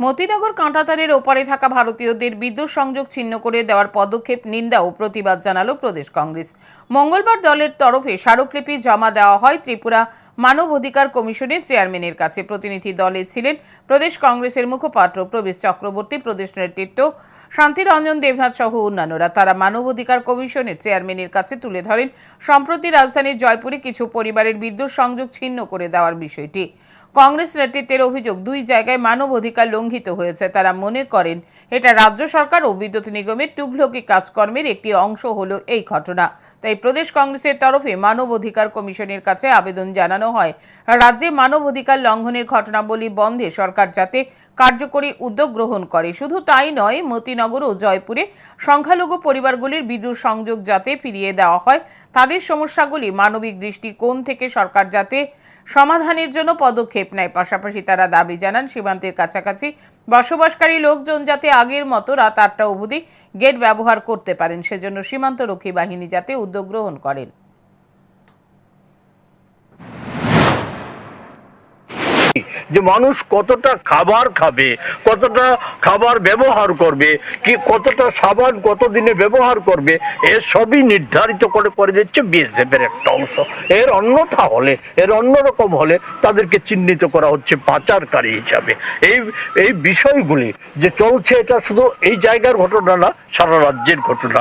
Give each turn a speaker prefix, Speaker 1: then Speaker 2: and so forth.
Speaker 1: মতিনগর কাঁটাতারের ওপারে থাকা ভারতীয়দের বিদ্যুৎ সংযোগ ছিন্ন করে দেওয়ার পদক্ষেপ, নিন্দা ও প্রতিবাদ জানালো প্রদেশ কংগ্রেস। মঙ্গলবার দলের তরফে স্মারকলিপি জমা দেওয়া হয় ত্রিপুরা মানব অধিকার কমিশনের চেয়ারম্যানের কাছে। প্রতিনিধি দলে ছিলেন প্রদেশ কংগ্রেসের মুখপাত্র প্রবেশ চক্রবর্তী, প্রদেশ নেতৃত্ব শান্তিরঞ্জন দেবনাথ সহ অন্যান্যরা। তারা মানবাধিকার কমিশনের চেয়ারম্যানের কাছে তুলে ধরেন, সম্প্রতি রাজধানীর জয়পুরে কিছু পরিবারের বিদ্যুৎ সংযোগ ছিন্ন করে দেওয়ার বিষয়টি। কংগ্রেস নেতৃত্বের অভিযোগ, দুই জায়গায় মানব অধিকার লঙ্ঘিত হয়েছে। তারা মনে করেন, এটা রাজ্য সরকার ও বিদ্যুৎ নিগমের টুকলকি কাজকর্মের একটি অংশ হলো এই ঘটনা। তাই প্রদেশ কংগ্রেসের তরফে মানব অধিকার কমিশনের কাছে আবেদন জানানো হয়। রাজ্যে মানব অধিকার লঙ্ঘনের ঘটনাবলী বন্ধে সরকার যাতে কার্যকরী উদ্যোগ গ্রহণ করে। শুধু তাই নয়, মতিনগর ও জয়পুরে সংখ্যালঘু পরিবারগুলির বিদ্যুৎ সংযোগ যাতে ফিরিয়ে দেওয়া হয়, তাদের সমস্যাগুলি মানবিক দৃষ্টিকোণ থেকে সরকার যাতে সমাধানের জন্য পদক্ষেপ নেয়। পাশাপাশি তারা দাবি জানান, সীমান্তের কাছাকাছি বসবাসকারী লোকজন যাতে আগের মতো রাত আটটা অবধি গেট ব্যবহার করতে পারেন, সেজন্য সীমান্তরক্ষী বাহিনী যাতে উদ্যোগ গ্রহণ করেন।
Speaker 2: যে মানুষ কতটা খাবার খাবে, কতটা খাবার ব্যবহার করবে, কি কতটা সাবান কতদিনে ব্যবহার করবে এর সবই নির্ধারিত করে করে দিচ্ছে বিএসএফ এর একটা অংশ। এর অন্যথা হলে, এর অন্যরকম হলে তাদেরকে চিহ্নিত করা হচ্ছে পাচারকারী হিসাবে। এই এই বিষয়গুলি যে চলছে, এটা শুধু এই জায়গার ঘটনা না, সারা রাজ্যের ঘটনা।